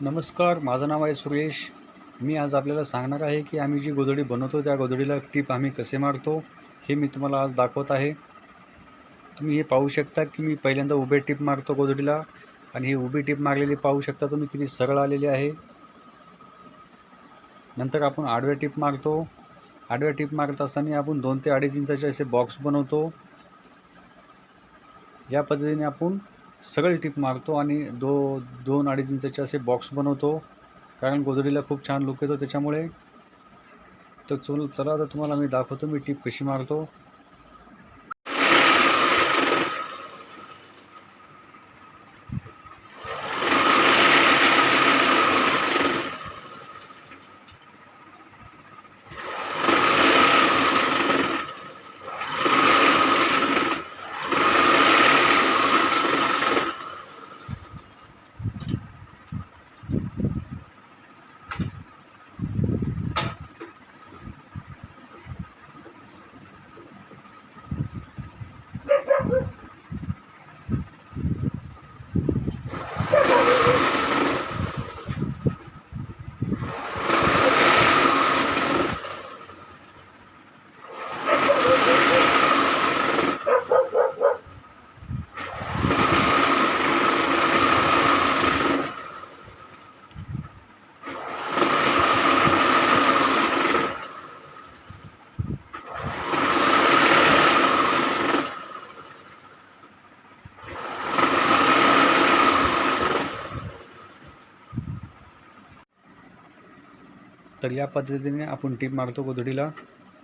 नमस्कार माझं नाव आहे सुरेश. मी आज आपल्याला सांगणार आहे की आम्ही जी गोधडी बनवतो त्या गोधडीला टीप आम्ही कसे मारतो हे मी तुम्हाला आज दाखवत आहे. तुम्ही हे पाहू शकता की मी पहिल्यांदा उभे टीप मारतो गोधडीला आणि हे उभी टीप मारलेली पाहू शकता तुम्ही किती सरळ आलेली आहे. नंतर आपण आडव्या टीप मारतो. आडव्या टीप मारत असताना आपण दोन ते अडीच इंचाचे असे बॉक्स बनवतो. या पद्धतीने आपण सरळ टीप मारतो आणि दो दोन अडीच इंचाचे असे बॉक्स बनवतो. कारण गोधडीला खूप छान लुक येतो त्याच्यामुळे. तर चल चला आता तुम्हाला मी दाखवतो मी टीप कशी मारतो. तर या पद्धतीने आपण टीप मारतो गोधडीला.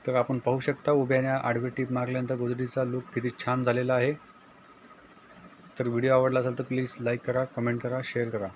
तर आपण पाहू शकता उभ्याने आडवी टीप मारल्यानंतर गोधडीचा लुक किती छान झालेला आहे. तर व्हिडिओ आवडला असेल तर प्लीज लाईक करा कमेंट करा शेअर करा.